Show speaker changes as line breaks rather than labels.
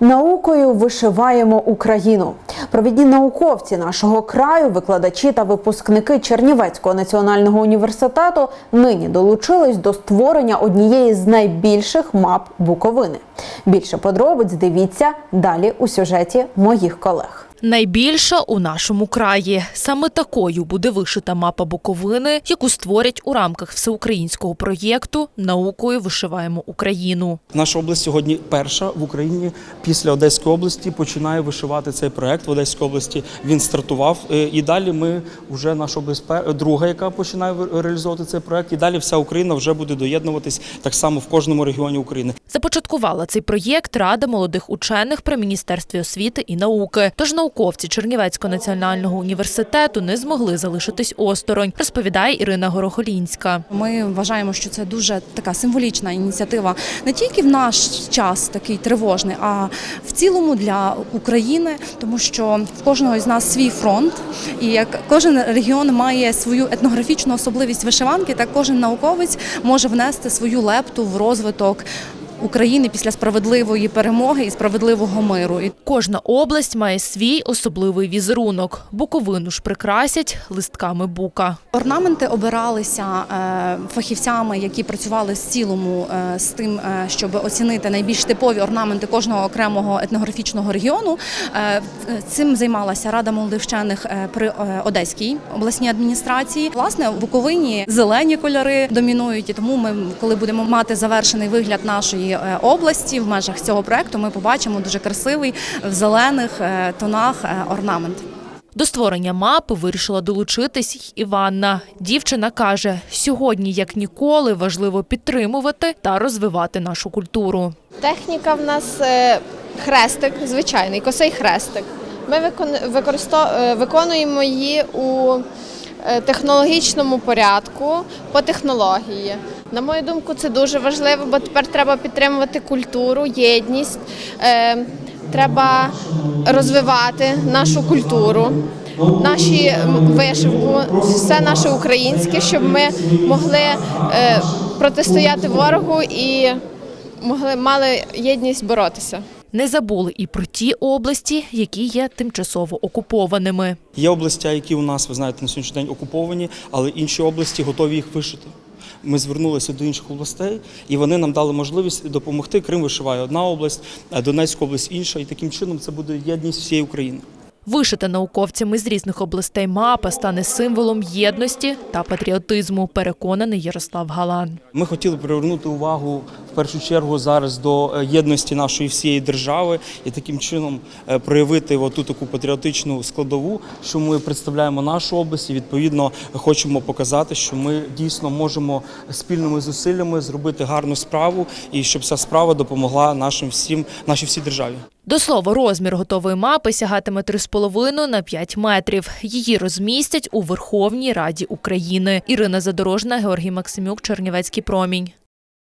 Наукою вишиваємо Україну. Провідні науковці нашого краю, викладачі та випускники Чернівецького національного університету нині долучились до створення однієї з найбільших мап Буковини. Більше подробиць дивіться далі у сюжеті моїх колег.
Найбільша у нашому краї. Саме такою буде вишита мапа Буковини, яку створять у рамках всеукраїнського проєкту Наукою вишиваємо Україну.
Наша область сьогодні перша в Україні після Одеської області починає вишивати цей проект в Одеській області. Він стартував е, і далі ми вже наша область друга, яка починає реалізовувати цей проект. І далі вся Україна вже буде доєднуватись так само в кожному регіоні України.
Започаткувала цей проєкт Рада молодих учених при Міністерстві освіти і науки. Тож науковці Чернівецького національного університету не змогли залишитись осторонь, розповідає Ірина Горохолінська.
Ми вважаємо, що це дуже така символічна ініціатива не тільки в наш час такий тривожний, а в цілому для України, тому що в кожного із нас свій фронт, і як кожен регіон має свою етнографічну особливість вишиванки, так кожен науковець може внести свою лепту в розвиток. України після справедливої перемоги і справедливого миру. І
Кожна область має свій особливий візерунок. Буковину ж прикрасять листками бука.
Орнаменти обиралися е, фахівцями, які працювали в цілому е, з тим, е, щоб оцінити найбільш типові орнаменти кожного окремого етнографічного регіону. Цим займалася Рада молодих вчених при Одеській обласній адміністрації. Власне, в Буковині зелені кольори домінують, і тому ми, коли будемо мати завершений вигляд нашої е, області в межах цього проекту, ми побачимо дуже красивий в зелених е, тонах е, орнамент.
До створення мапи вирішила долучитись й Іванна. Дівчина каже, сьогодні, як ніколи, важливо підтримувати та розвивати нашу культуру.
Техніка в нас хрестик, звичайний, косий хрестик. Ми виконуємо її у технологічному порядку по технології. На мою думку, це дуже важливо, бо тепер треба підтримувати культуру, єдність. е, Треба розвивати нашу культуру, наші вишивку, все наше українське, щоб ми могли е, протистояти ворогу і могли мали єдність боротися.
Не забули і про ті області, які є тимчасово окупованими.
Є області, які у нас, ви знаєте, на сьогоднішній день окуповані, але інші області готові їх вишити. Ми звернулися до інших областей, і вони нам дали можливість допомогти. Крим вишиває одна область, Донецька область інша. І таким чином це буде єдність всієї України.
Вишита науковцями з різних областей мапа стане символом єдності та патріотизму, переконаний Ярослав Галан.
Ми хотіли привернути увагу в першу чергу зараз до е, єдності нашої всієї держави і таким чином е, проявити оту таку патріотичну складову, що ми представляємо нашу область і відповідно хочемо показати, що ми дійсно можемо спільними зусиллями зробити гарну справу і щоб ця справа допомогла нашим всім, нашій всій державі.
До слова, розмір готової мапи сягатиме 3,5 на 5 метрів. Її розмістять у Верховній Раді України. Ірина Задорожна, Георгій Максимюк, Чернівецький промінь.